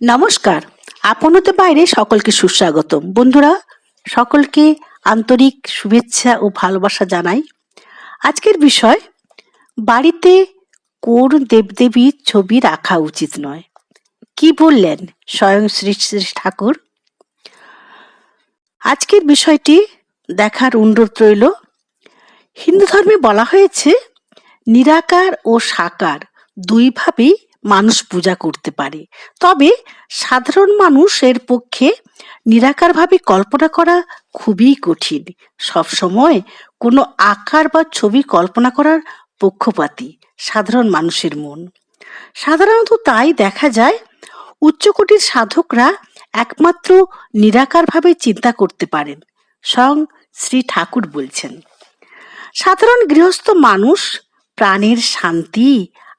নমস্কার। আপনতে বাইরে সকলকে সুস্বাগতম। বন্ধুরা, সকলকে আন্তরিক শুভেচ্ছা ও ভালোবাসা জানাই। আজকের বিষয়, বাড়িতে কোন দেবদেবীর ছবি রাখা উচিত নয়। কি বললেন স্বয়ং শ্রী শ্রী ঠাকুর? আজকের বিষয়টি দেখার অনুরোধ রইল। হিন্দু ধর্মে বলা হয়েছে, নিরাকার ও সাকার দুইভাবেই মানুষ পূজা করতে পারে। তবে সাধারণ মানুষের পক্ষে নিরাকারভাবে কল্পনা করা খুবই কঠিন। সবসময় কোনো আকার বা ছবি কল্পনা করার পক্ষপাতী সাধারণ মানুষের মন। সাধারণত তাই দেখা যায়, উচ্চকোটির সাধকরা একমাত্র নিরাকারভাবে চিন্তা করতে পারেন, স্বয়ং শ্রী ঠাকুর বলছেন। সাধারণ গৃহস্থ মানুষ প্রাণের শান্তি,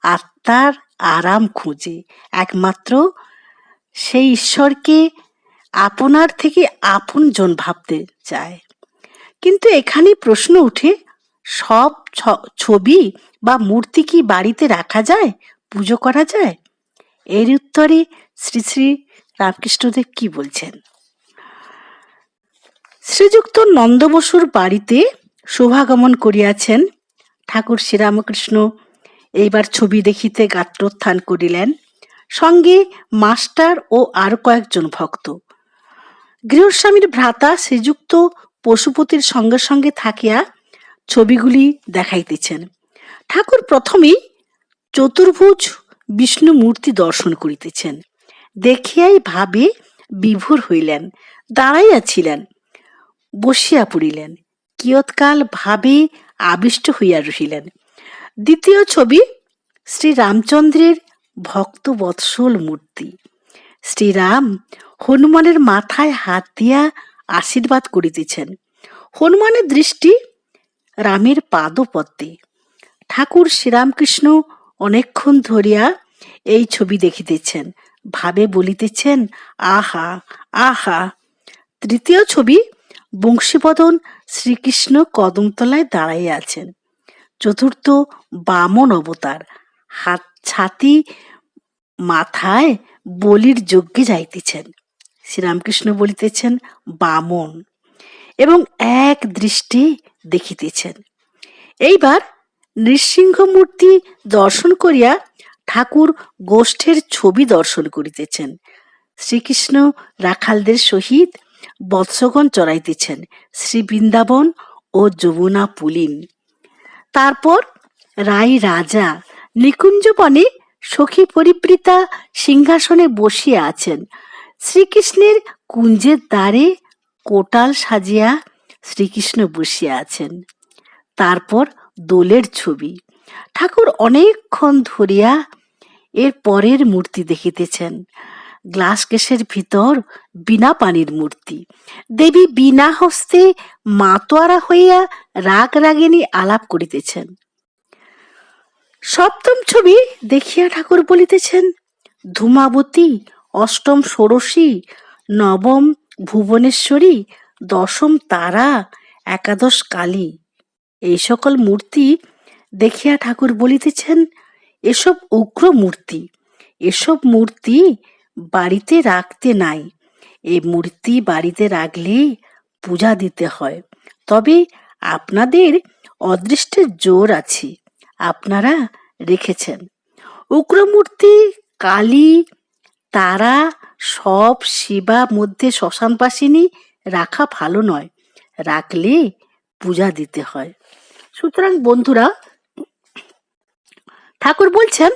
আত্মার আরাম খুঁজে। একমাত্র সেই ঈশ্বরকে আপনার থেকে আপন জন ভাবতে চায়। কিন্তু এখানে প্রশ্ন উঠে, সব ছবি বা মূর্তি কি বাড়িতে রাখা যায়? পুজো করা যায়? এর উত্তরে শ্রী শ্রী রামকৃষ্ণদেব কি বলছেন? শ্রীযুক্ত নন্দবসুর বাড়িতে শোভাগমন করিয়াছেন ঠাকুর শ্রীরামকৃষ্ণ এইবার ছবি দেখিতে গাত্রোত্থান করিলেন। সঙ্গে মাস্টার ও আর কয়েকজন ভক্ত। গৃহস্বামীর ভ্রাতা শ্রীযুক্ত পশুপতির সঙ্গে সঙ্গে থাকিয়া ছবিগুলি দেখাইতেছেন। ঠাকুর প্রথমেই চতুর্ভুজ বিষ্ণু মূর্তি দর্শন করিতেছেন। দেখিয়াই ভাবে বিভোর হইলেন দাঁড়াইয়াছিলেন বসিয়া পড়িলেন। কিয়ৎকাল ভাবে আবিষ্ট হইয়া রহিলেন। দ্বিতীয় ছবি শ্রী রামচন্দ্রের ভক্ত বৎসল মূর্তি। শ্রীরাম হনুমানের মাথায় হাত দিয়া আশীর্বাদ করিতেছেন। হনুমানের দৃষ্টি রামের পাদপদ্মে। ঠাকুর শ্রীরামকৃষ্ণ অনেকক্ষণ ধরিয়া এই ছবি দেখিতেছেন, ভাবে বলিতেছেন, আহা আহা। তৃতীয় ছবি বংশীবদন শ্রীকৃষ্ণ কদমতলায় দাঁড়াইয়া আছেন। চতুর্থ বামন অবতার। হাত ছাতি মাথায় বলির যজ্ঞে যাইতেছেন। শ্রীরামকৃষ্ণ বলিতেছেন, বামন। এবং এক দৃষ্টি দেখিতেছেন। এইবার নৃসিংহ মূর্তি দর্শন করিয়া ঠাকুর গোষ্ঠের ছবি দর্শন করিতেছেন। শ্রীকৃষ্ণ রাখালদের সহিত বৎসগণ চড়াইতেছেন। শ্রী বৃন্দাবন ও যমুনা পুলিন। তারপর রাই রাজা নিকুঞ্জবনে সখী পরিবৃতা সিংহাসনে বসিয়া আছেন। শ্রীকৃষ্ণের কুঞ্জের দ্বারে কোটাল সাজিয়া শ্রীকৃষ্ণ বসিয়া আছেন। তারপর দোলের ছবি। ঠাকুর অনেকক্ষণ ধরিয়া এর পরের মূর্তি দেখিতেছেন। গ্লাস কেসের ভিতর বিনা পানির মূর্তি। দেবী বিনা হস্তে মাতোয়ারা হইয়া রাগ রাগিনী আলাপ করিতেছেন। সপ্তম ছবি দেখিয়া ঠাকুর বলিতেছেন, ধূমাবতী, অষ্টম ষোড়শী, নবম ভুবনেশ্বরী, দশম তারা, একাদশ কালী। এই সকল মূর্তি দেখিয়া ঠাকুর বলিতেছেন, এসব উগ্র মূর্তি, এসব মূর্তি বাড়িতে রাখতে নাই। এই মূর্তি বাড়িতে রাখলে পূজা দিতে হয়। তবে আপনাদের অদৃষ্টের জোর আছে, আপনারা রেখেছেন। উগ্রমূর্তি, কালী, তারা সব শিবা মধ্যে শ্মশানবাসিনী রাখা ভালো নয়, রাখলে পূজা দিতে হয়। সুতরাং বন্ধুরা, ঠাকুর বলছেন,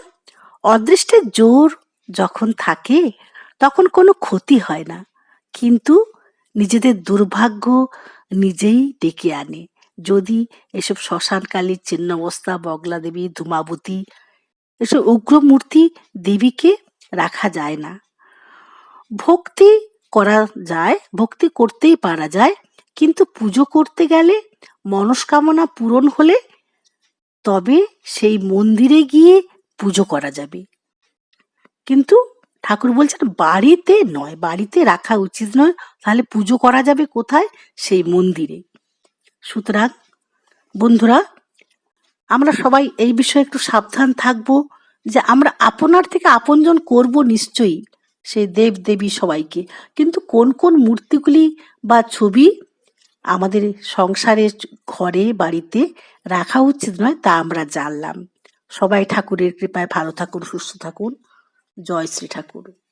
অদৃষ্টের জোর যখন থাকে, তখন কোনো ক্ষতি হয় না। কিন্তু নিজেদের দুর্ভাগ্য নিজেই ডেকে আনে। যদি এসব শ্মশানকালীর চিহ্নবস্তা বগলা দেবী, ধূমাবতী, এসব উগ্র মূর্তি দেবীকে রাখা যায় না। ভক্তি করা যায়, ভক্তি করতেই পারা যায়, কিন্তু পুজো করতে গেলে মনস্কামনা পূরণ হলে তবে সেই মন্দিরে গিয়ে পুজো করা যাবে। কিন্তু ঠাকুর বলছেন, বাড়িতে নয়, বাড়িতে রাখা উচিত নয়। তাহলে পুজো করা যাবে কোথায়? সেই মন্দিরে। সুতরাং বন্ধুরা, আমরা সবাই এই বিষয়ে একটু সাবধান থাকব যে আমরা আপনার থেকে আপনজন করব নিশ্চয়ই, সেই দেব দেবী সবাইকে। কিন্তু কোন কোন মূর্তিগুলি বা ছবি আমাদের সংসারের ঘরে, বাড়িতে রাখা উচিত নয় তা আমরা জানলাম। সবাই ঠাকুরের কৃপায় ভালো থাকুন, সুস্থ থাকুন। জয় শ্রী ঠাকুর।